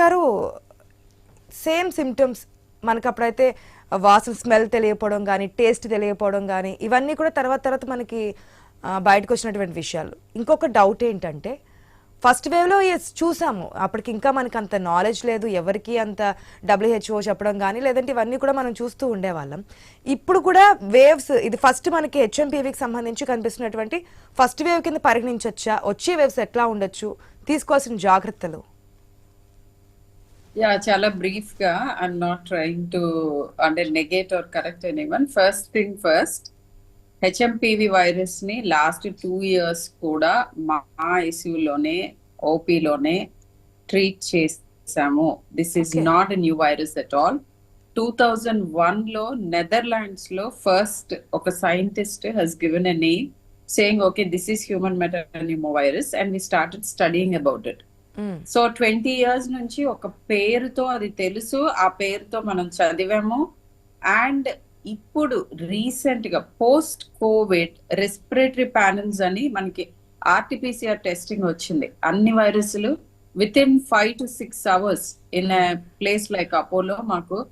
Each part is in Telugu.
గారు సేమ్ సిమ్టమ్స్ మనకి అప్పుడైతే వాసన స్మెల్ తెలియకపోవడం కానీ టేస్ట్ తెలియకపోవడం కానీ ఇవన్నీ కూడా తర్వాత తర్వాత మనకి బయటకు వచ్చినటువంటి విషయాలు. ఇంకొక డౌట్ ఏంటంటే ఫస్ట్ వేవ్లో ఎస్ చూసాము. అప్పటికి ఇంకా మనకి అంత నాలెడ్జ్ లేదు. ఎవరికి అంత డబ్ల్యూహెచ్ఓ చెప్పడం కానీ లేదంటే ఇవన్నీ కూడా మనం చూస్తూ ఉండేవాళ్ళం. ఇప్పుడు కూడా వేవ్స్ ఇది ఫస్ట్ మనకి హెచ్ఎంపీవీకి సంబంధించి కనిపిస్తున్నటువంటి ఫస్ట్ వేవ్ కింద పరిగణించవచ్చా వచ్చే వేవ్స్ ఎట్లా ఉండొచ్చు? తీసుకోవాల్సిన జాగ్రత్తలు. యా చాలా బ్రీఫ్గా ఐఎమ్ నాట్ ట్రైంగ్ టు అంటే negate or correct any one first thing first HMPV వైరస్ని లాస్ట్ టూ ఇయర్స్ కూడా మా ఐసీయూలోనే ఓపీలోనే ట్రీట్ చేసాము this is. Not a new virus at all two thousand వన్లో నెదర్లాండ్స్లో ఫస్ట్ ఒక scientist he's given a name saying okay this is human metapneumovirus and we started studying about it. So twenty years నుంచి ఒక పేరుతో అది తెలుసు. ఆ పేరుతో మనం చదివాము. అండ్ ఇప్పుడు రీసెంట్గా పోస్ట్ కోవిడ్ రెస్పిరేటరీ ప్యానల్స్ అని మనకి ఆర్టీపీసీఆర్ టెస్టింగ్ వచ్చింది. అన్ని వైరస్లు within five to six hours in place like Apollo మాకు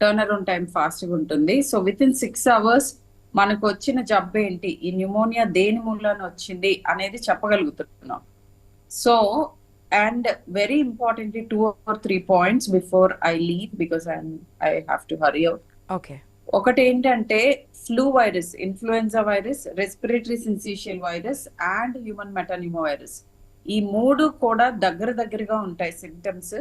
టర్న్ అరౌండ్ టైం ఫాస్ట్గా ఉంటుంది. So within six hours మనకు వచ్చిన జబ్బు ఏంటి? ఈ న్యూమోనియా దేని మూలాన వచ్చింది? అనేది చెప్పగలుగుతున్నాం. So and very importantly two or three points before i leave because i'm i have to hurry out okay ఒకటి ఏంటంటే flu virus influenza virus respiratory syncytial virus and human metapneumovirus ఈ మూడు కూడా దగ్గర దగ్గరగా ఉంటాయి సిమ్టమ్స్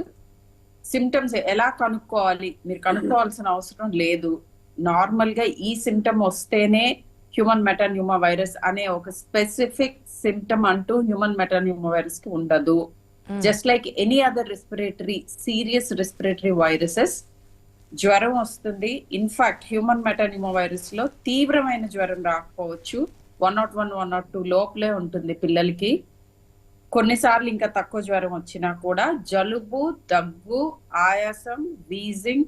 సిమ్టమ్స్ ఎలా కనుక్కోవాలి? మీరు కనుక్కోవాల్సిన అవసరం లేదు. నార్మల్గా ఈ సిమ్టమ్ వస్తేనే హ్యూమన్ మెటాన్యూమా వైరస్ అనే ఒక స్పెసిఫిక్ సిమ్టమ్ అంటూ హ్యూమన్ మెటాన్యూమా వైరస్కి ఉండదు. Just like any other respiratory serious respiratory viruses జ్వరం వస్తుంది. ఇన్ఫాక్ట్ హ్యూమన్ మెటానిమో వైరస్లో తీవ్రమైన జ్వరం రాకపోవచ్చు. One not one one not two లోపలే ఉంటుంది పిల్లలకి. కొన్నిసార్లు ఇంకా తక్కువ జ్వరం వచ్చినా కూడా జలుబు దగ్గు ఆయాసం వీజింగ్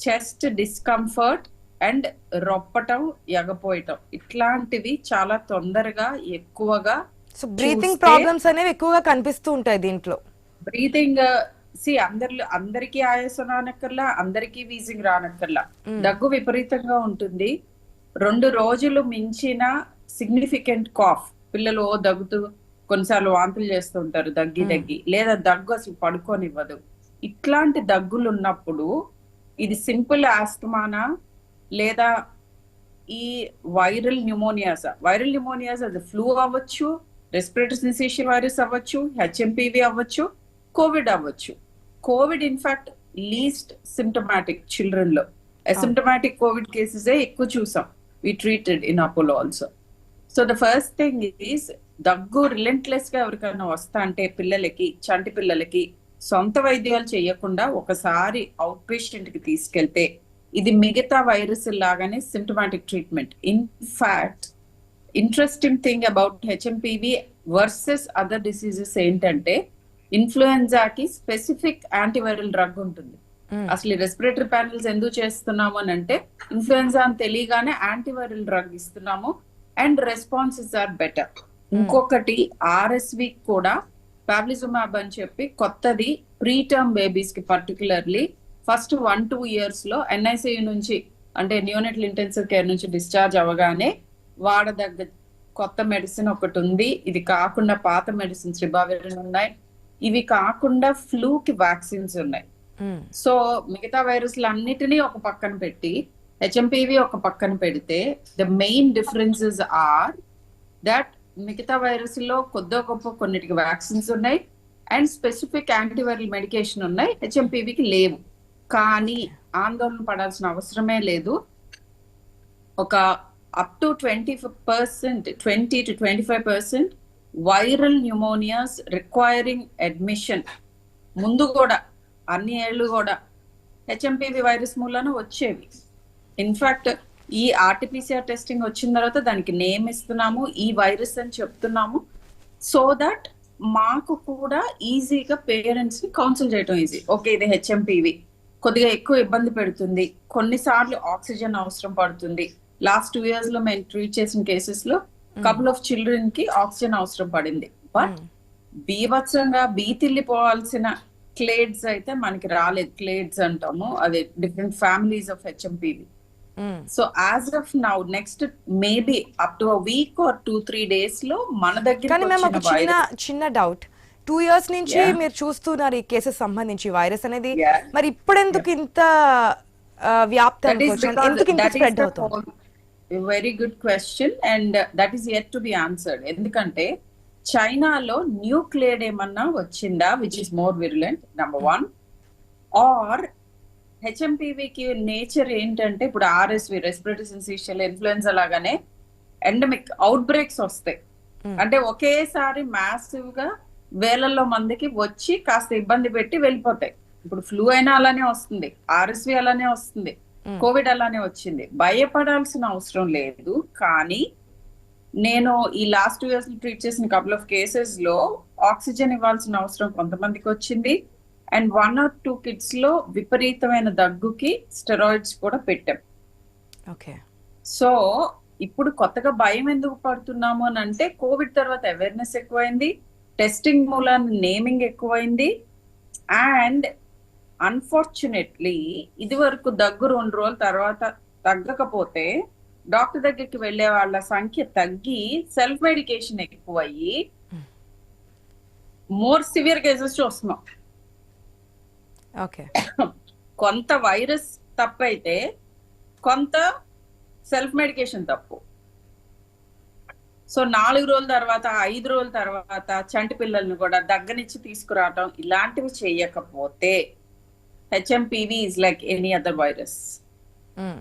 చెస్ట్ డిస్కంఫర్ట్ అండ్ రొప్పటం ఎగపోయటం ఇట్లాంటివి చాలా తొందరగా ఎక్కువగా సో బ్రీతింగ్ ప్రాబ్లమ్స్ అనేవి ఎక్కువగా కనిపిస్తూ ఉంటాయి దీంట్లో. బ్రీతింగ్ సి అందరిలో అందరికీ ఆయాసం రానక్కర్లా అందరికీ వీజింగ్ రానక్కర్లా. దగ్గు విపరీతంగా ఉంటుంది. రెండు రోజులు మించిన సిగ్నిఫికెంట్ కాఫ్ పిల్లలు ఓ దగ్గుతూ కొన్నిసార్లు వాంతులు చేస్తూ ఉంటారు దగ్గి. దగ్గి. లేదా దగ్గు అసలు పడుకోనివ్వదు. ఇట్లాంటి దగ్గులు ఉన్నప్పుడు ఇది సింపుల్ ఆస్తమానా లేదా ఈ వైరల్ న్యూమోనియాస్? వైరల్ న్యూమోనియాస్ అది ఫ్లూ అవ్వచ్చు రెస్పిరేటరీ సిన్సేషన్ వైరస్ అవ్వచ్చు హెచ్ఎంపీవి అవ్వచ్చు కోవిడ్ అవ్వచ్చు. Covid in fact least symptomatic చిల్డ్రన్లో asymptomatic Covid cases ఎక్కువ చూసాం. We treated in Apollo also so the first thing is దగ్గు రిలెంట్లెస్గా ఎవరికైనా వస్తా అంటే పిల్లలకి చంటి పిల్లలకి సొంత వైద్యాలు చేయకుండా ఒకసారి అవుట్ పేషెంట్కి తీసుకెళ్తే ఇది మిగతా వైరస్ లాగానే symptomatic treatment in fact interesting thing about HMPV versus other diseases ఏంటంటే ఇన్ఫ్లుయెన్జాకి స్పెసిఫిక్ యాంటీవైరల్ డ్రగ్ ఉంటుంది. మ్మ్. అసలు రెస్పిరేటరీ ప్యానల్స్ ఎందుకు చేస్తున్నాము అని అంటే ఇన్ఫ్లుయెన్జా అని తెలియగానే యాంటీవైరల్ డ్రగ్ ఇస్తున్నాము అండ్ రెస్పాన్సెస్ ఆర్ బెటర్ ఇంకొకటి ఆర్ఎస్వి కూడా పాబ్లిజుమాబ్ అని చెప్పి కొత్తది ప్రీ టర్మ్ బేబీస్కి పర్టికులర్లీ ఫస్ట్ వన్ టూ ఇయర్స్లో ఎన్ఐసియు నుంచి అంటే న్యూనెటల్ ఇంటెన్సివ్ కేర్ నుంచి డిశ్చార్జ్ అవ్వగానే వాడదగ్గ కొత్త మెడిసిన్ ఒకటి ఉంది. ఇది కాకుండా పాత మెడిసిన్స్ రిబావిరిన్ ఉన్నాయి. ఇవి కాకుండా ఫ్లూ కి వ్యాక్సిన్స్ ఉన్నాయి. మ్మ్. సో మిగతా వైరస్లు అన్నిటినీ ఒక పక్కన పెట్టి హెచ్ఎంపీవి ఒక పక్కన పెడితే the main differences are that మిగతా వైరస్లో కొద్దో గొప్ప కొన్నిటికి వ్యాక్సిన్స్ ఉన్నాయి. అండ్ స్పెసిఫిక్ యాంటీవైరల్ మెడికేషన్ ఉన్నాయి. హెచ్ఎంపీవికి లేవు. కానీ ఆందోళన పడాల్సిన అవసరమే లేదు. ఒక up to twenty percent twenty to twenty five percent viral pneumonias requiring admission ముందు కూడా అన్ని ఏళ్ళు కూడా హెచ్ఎంపివి వైరస్ మూలాన వచ్చేవి. ఇన్ఫాక్ట్ ఈ ఆర్టిపిసిఆర్ టెస్టింగ్ వచ్చిన తర్వాత దానికి నేమ్ ఇస్తున్నాము ఈ వైరస్ అని చెప్తున్నాము సో దట్ మాకు కూడా ఈజీగా పేరెంట్స్ని కౌన్సిల్ చేయడం ఈజీ ఓకే ఇది హెచ్ఎంపీవి కొద్దిగా ఎక్కువ ఇబ్బంది పెడుతుంది. కొన్నిసార్లు ఆక్సిజన్ అవసరం పడుతుంది. లాస్ట్ టూ ఇయర్స్లో మేము ట్రీట్ చేసిన కేసెస్లో కపుల్ ఆఫ్ చిల్డ్రన్కి ఆక్సిజన్ అవసరం పడింది. But hmm. బీభత్సంగా బీతిల్లిపోవాల్సిన క్లేడ్స్ అయితే మనకి రాలేదు. క్లేడ్స్ అంటాము. అదే different families of HMPV. So as of now next maybe up to week or two three డేస్లో మన దగ్గర కానీ మేము ఒక చిన్న చిన్న డౌట్ టూ ఇయర్స్ నుంచి. మీరు చూస్తున్నారు ఈ కేసెస్ సంబంధించి వైరస్ అనేది. మరి ఇప్పుడెందుకు ఇంత వ్యాప్తి ఎందుకు ఇంత స్ప్రెడ్ అవుతుంది? Very good question and that is yet to be answered ఎందుకంటే చైనాలో న్యూ క్లేడ్ ఏమన్నా వచ్చిందా which is more virulent number one or హెచ్ఎంపీవీకి nature ఏంటంటే ఇప్పుడు ఆర్ఎస్వి రెస్పిరేటరీ సెన్సేషియల్ ఇన్ఫ్లుయెన్సా లాగానే ఎండమిక్ అవుట్ బ్రేక్స్ వస్తాయి Hmm. అంటే ఒకేసారి మాసివ్గా వేలల్లో మందికి వచ్చి కాస్త ఇబ్బంది పెట్టి వెళ్ళిపోతాయి ఇప్పుడు ఫ్లూ అయినా అలానే వస్తుంది ఆర్ఎస్వి అలానే వస్తుంది. కోవిడ్ అలానే వచ్చింది. భయపడాల్సిన అవసరం లేదు కానీ నేను ఈ లాస్ట్ టూ ఇయర్స్ ట్రీట్ చేసిన కపుల్ ఆఫ్ కేసెస్లో ఆక్సిజన్ ఇవ్వాల్సిన అవసరం కొంతమందికి వచ్చింది. అండ్ వన్ ఆర్ టూ కిడ్స్లో విపరీతమైన దగ్గుకి స్టెరాయిడ్స్ కూడా పెట్టాం. ఓకే. సో ఇప్పుడు కొత్తగా భయం ఎందుకు పడుతున్నాము అని అంటే కోవిడ్ తర్వాత అవేర్నెస్ ఎక్కువైంది టెస్టింగ్ మూలాన నేమింగ్ ఎక్కువైంది. అండ్ అన్ఫార్చునేట్లీ ఇది వరకు దగ్గు రెండు రోజుల తర్వాత తగ్గకపోతే డాక్టర్ దగ్గరికి వెళ్ళే వాళ్ళ సంఖ్య తగ్గి సెల్ఫ్ మెడికేషన్ ఎక్కువయ్యి మోర్ సివియర్ కేసెస్ చూస్తున్నాం. ఓకే. కొంత వైరస్ తప్పైతే కొంత సెల్ఫ్ మెడికేషన్ తప్పు. సో నాలుగు రోజుల తర్వాత ఐదు రోజుల తర్వాత చంటి పిల్లల్ని కూడా దగ్గనిచ్చి తీసుకురావటం ఇలాంటివి చేయకపోతే is like any other virus hmm.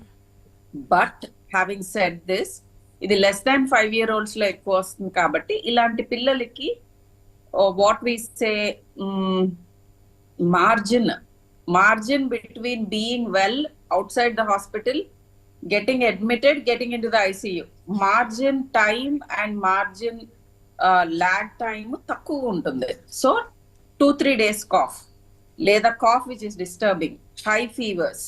But having said this ఇది లెస్ దాన్ ఫైవ్ ఇయర్ ఓల్డ్స్లో ఎక్కువ వస్తుంది కాబట్టి ఇలాంటి పిల్లలకి what we say margin margin between being well outside the hospital getting admitted getting into the ICU margin time and margin lag time తక్కువ ఉంటుంది. So two three days cough లేదా cough which is disturbing high fevers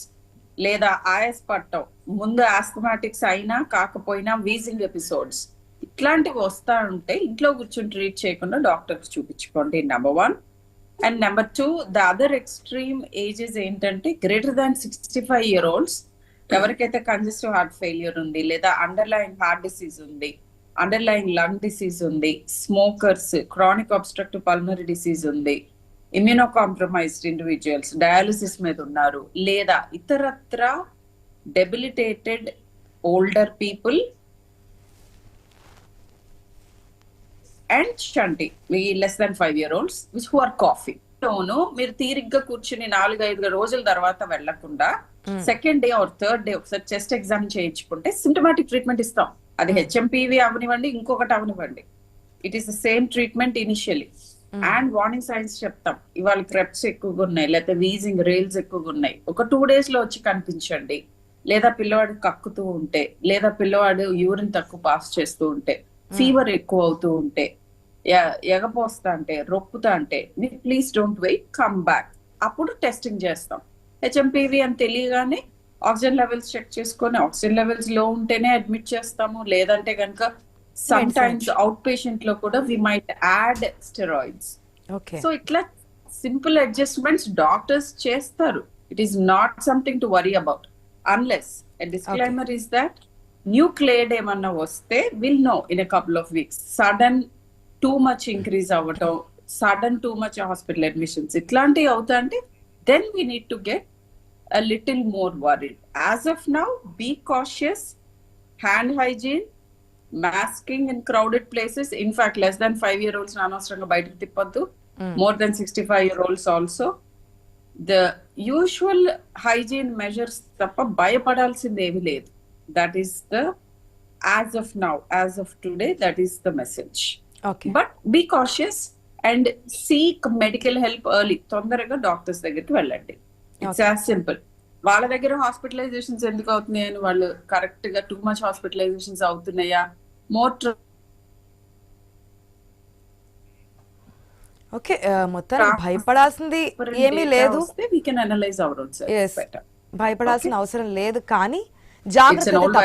లేదా ఆయస్ పట్టం ముందు ఆస్థమాటిక్స్ అయినా కాకపోయినా వీజింగ్ ఎపిసోడ్స్ ఇట్లాంటివి వస్తా ఉంటే ఇంట్లో కూర్చొని ట్రీట్ చేయకుండా డాక్టర్కి చూపించుకోండి number one and number two the other extreme ages ఏంటంటే greater than sixty five year olds ఎవరికైతే కంజెస్టివ్ హార్ట్ ఫెయిల్యూర్ ఉంది లేదా అండర్లైన్ హార్ట్ డిసీజ్ ఉంది అండర్లైన్ లంగ్ డిసీజ్ ఉంది smokers chronic obstructive pulmonary disease ఉంది ఇమ్యూనో కాంప్రమైజ్డ్ ఇండివిజువల్స్ డయాలిసిస్ మీద ఉన్నారు. లేదా ఇతరత్ర debilitated older people and షంటి less than five year olds which who are coffee లోను మీరు తీరిగ్గా కూర్చుని నాలుగు ఐదు రోజుల తర్వాత వెళ్ళకుండా second day or third day ఒకసారి చెస్ట్ ఎగ్జామ్ చేయించుకుంటే సిమ్టమాటిక్ ట్రీట్మెంట్ ఇస్తాం. అది హెచ్ఎంపీవి అవనివ్వండి ఇంకొకటి అవనివ్వండి. It is the same treatment initially and warning signs చెప్తాం. ఇవాళ క్రెప్స్ ఎక్కువగా ఉన్నాయి. లేకపోతే వీజింగ్ రైల్స్ ఎక్కువగా ఉన్నాయి. ఒక టూ డేస్లో వచ్చి కనిపించండి. లేదా పిల్లవాడు కక్కుతూ ఉంటే లేదా పిల్లవాడు యూరిన్ తక్కువ పాస్ చేస్తూ ఉంటే ఫీవర్ ఎక్కువ అవుతూ ఉంటే ఎగపోస్తా అంటే రొప్పుతా అంటే మీరు please don't wait come back అప్పుడు టెస్టింగ్ చేస్తాం. హెచ్ఎంపీవి అని తెలియగానే ఆక్సిజన్ లెవెల్స్ చెక్ చేసుకొని ఆక్సిజన్ లెవెల్స్లో ఉంటేనే అడ్మిట్ చేస్తాము. లేదంటే కనుక సమ్ టైమ్స్ అవుట్ పేషెంట్లో కూడా we might add steroids so ఇట్లా సింపుల్ అడ్జస్ట్మెంట్స్ డాక్టర్స్ చేస్తారు. It is not something to worry about unless disclaimer is that new clade ఏమన్నా వస్తే will know in couple of weeks sudden too much increase అవ్వటం sudden too much hospital admissions ఇట్లాంటివి అవుతా అంటే then we need to get a little more worried. As of now, be cautious. Hand hygiene, masking in crowded places. In fact, less than five year olds అనవసరంగా బయటకు తిప్పొద్దు. More than sixty five year olds also the usual hygiene measures తప్ప భయపడాల్సింది ఏమీ లేదు. That is the as of now as of today that is the message but be cautious and seek medical help early తొందరగా డాక్టర్స్ దగ్గరికి వెళ్ళండి. ఇట్స్ యాజ్ సింపుల్ వాళ్ళ దగ్గర హాస్పిటలైజేషన్స్ ఎందుకు అవుతున్నాయి అని వాళ్ళు కరెక్ట్గా టూ మచ్ హాస్పిటలైజేషన్స్ అవుతున్నాయా? మోర్ ఓకే మొత్తానికి భయపడాల్సింది ఏమీ లేదు. భయపడాల్సిన అవసరం లేదు కానీ జాగ్రత్త